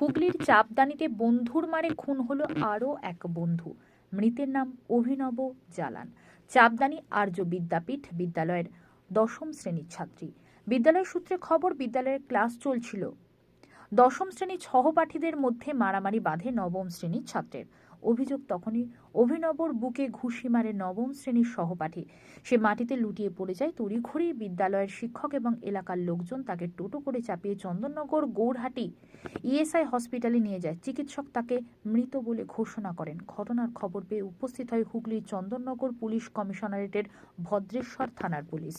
হুগলির চাপদানিতে বন্ধুর মারে খুন হলো আরও এক বন্ধু। মৃতের নাম অভিনব জালান। চাপদানি আর্য বিদ্যাপীঠ বিদ্যালয়ের দশম শ্রেণির ছাত্রী। বিদ্যালয় সূত্রে খবর, বিদ্যালয়ের ক্লাস চলছিল। দশম শ্রেণির সহপাঠীদের মধ্যে মারামারি বাঁধে নবম শ্রেণির ছাত্রের। অভিযোগ তখনই অভিনবর বুকে ঘুষি মারে নবম শ্রেণির সহপাঠী। সে মাটিতে লুটিয়ে পড়ে যায় তড়িঘড়ি বিদ্যালয়ের শিক্ষক এবং এলাকার লোকজন তাকে টোটো করে চাপিয়ে চন্দননগর গৌরহাটি ইএসআই হসপিটালে নিয়ে যায়। চিকিৎসক তাকে মৃত বলে ঘোষণা করেন। ঘটনার খবর পেয়ে উপস্থিত হয় হুগলির চন্দননগর পুলিশ কমিশনারেটের ভদ্রেশ্বর থানার পুলিশ।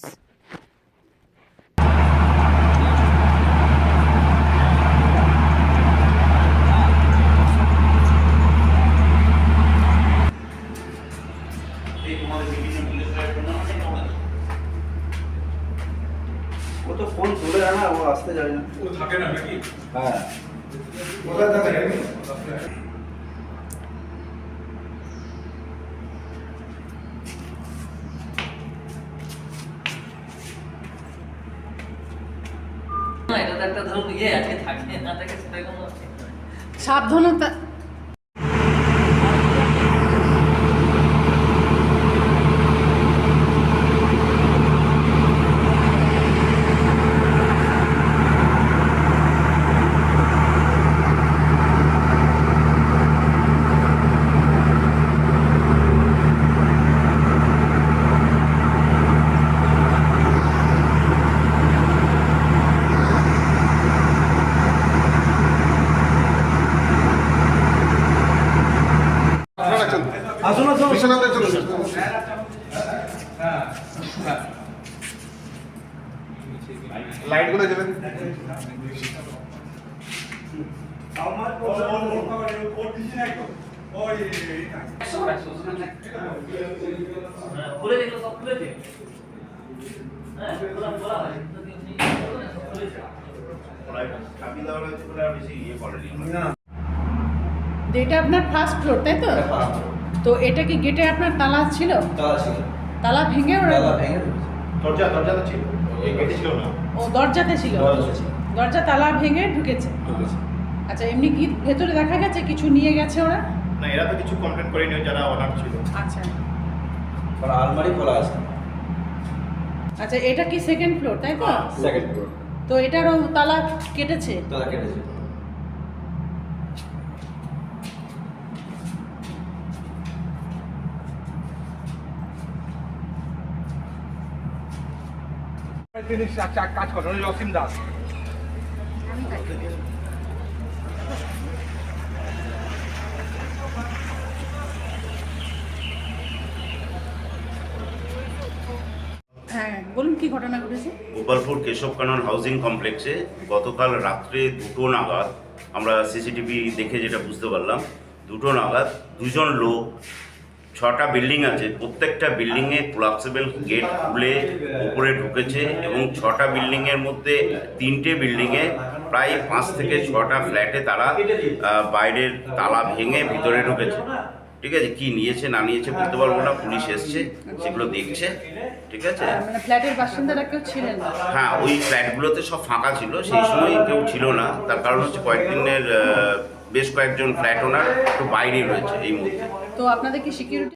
ও তো ফোন যায় না ও আসতে যায় না। ও থাকে না নাকি? হ্যাঁ। কোথায় থাকে না এটা তো একটা ধরুন ইয়ে আছে থাকে না থাকে সেটা কোনো ঠিক নয়। সাবধানতা আসুন আসুন। বিশ্বনাথে চলে লাইটগুলো যাবেন হ্যাঁ, খুলে দেখল সব খুলে হ্যাঁ হয় এটা আপনার ফার্স্ট ফ্লোর তাই তো? তো এটা কি গেটে আপনার তালা ছিল? তালা ছিল। তালা ভেঙে ওরা তালা ভেঙে দরজা দরজা তো ছিল। এই গেটে ছিল না। ও দরজাতে ছিল। দরজাতে ছিল। দরজা তালা ভেঙে ঢুকেছে। ঢুকেছে। আচ্ছা এমনি কি ভেতরে দেখা গেছে? কিছু নিয়ে গেছে ওরা? না এরা তো কিছু কমপ্লেন করেনি যারা অনার ছিল। আচ্ছা। আর আলমারি খোলা আছে। আচ্ছা এটা কি সেকেন্ড ফ্লোর তাই তো? হ্যাঁ। সেকেন্ড ফ্লোর তো এটারও তালা কেটেছে? তালা কেটেছে। তিনি কাজ করেন অসীম দাস। হ্যাঁ বলুন কি ঘটনা ঘটেছে? গোপালপুর কেশব কানন হাউজিং কমপ্লেক্সে গতকাল রাত্রে দুটো নাগাদ আমরা সিসিটিভি দেখে যেটা বুঝতে পারলাম দুটো নাগাদ দুজন লোক ছটা বিল্ডিং আছে প্রত্যেকটা বিল্ডিংয়ে কোলাপসেবল গেট খুলে উপরে ঢুকেছে এবং ছটা বিল্ডিংয়ের মধ্যে তিনটে বিল্ডিংয়ে প্রায় পাঁচ থেকে ছটা ফ্ল্যাটে তারা বাইরের তালা ভেঙে ভিতরে ঢুকেছে। ঠিক আছে? কি নিয়েছে না নিয়েছে বলতে পারব না পুলিশ এসছে সেগুলো দেখছে। ঠিক আছে? মানে ফ্ল্যাটের বাসিন্দারা কেউ ছিলেন হ্যাঁ ওই ফ্ল্যাটগুলোতে সব ফাঁকা ছিল সেই সময় কেউ ছিল না। তার কারণ হচ্ছে কয়েকদিনের বেশ কয়েকজন ফ্ল্যাট ওনার একটু বাইরে রয়েছে এই মুহূর্তে। তো আপনাদের কি সিকিউরিটি